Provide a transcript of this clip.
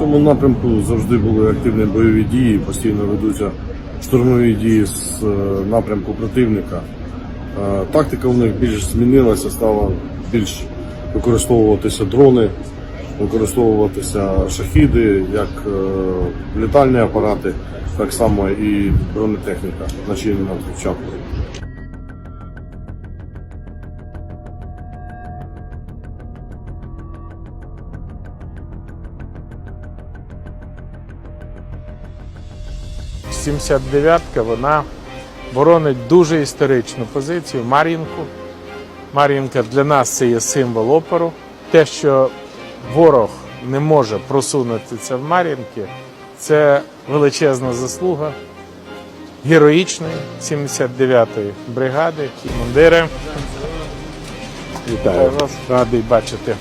цьому напрямку завжди були активні бойові дії, постійно ведуться штурмові дії з е, напрямку противника. Е, Тактика у них більш змінилася, стала більш використовуватися дрони, використовуватися шахіди, як е, літальні апарати, так само і бронетехніка, начинена трьохчаткою. – 79-ка, вона боронить дуже історичну позицію Мар'їнку. Мар'їнка для нас це є символ опору. Те, що ворог не може просунутися в Мар'їнки, це величезна заслуга героїчної 79-ї бригади. Командири, вітаю вас, радий бачити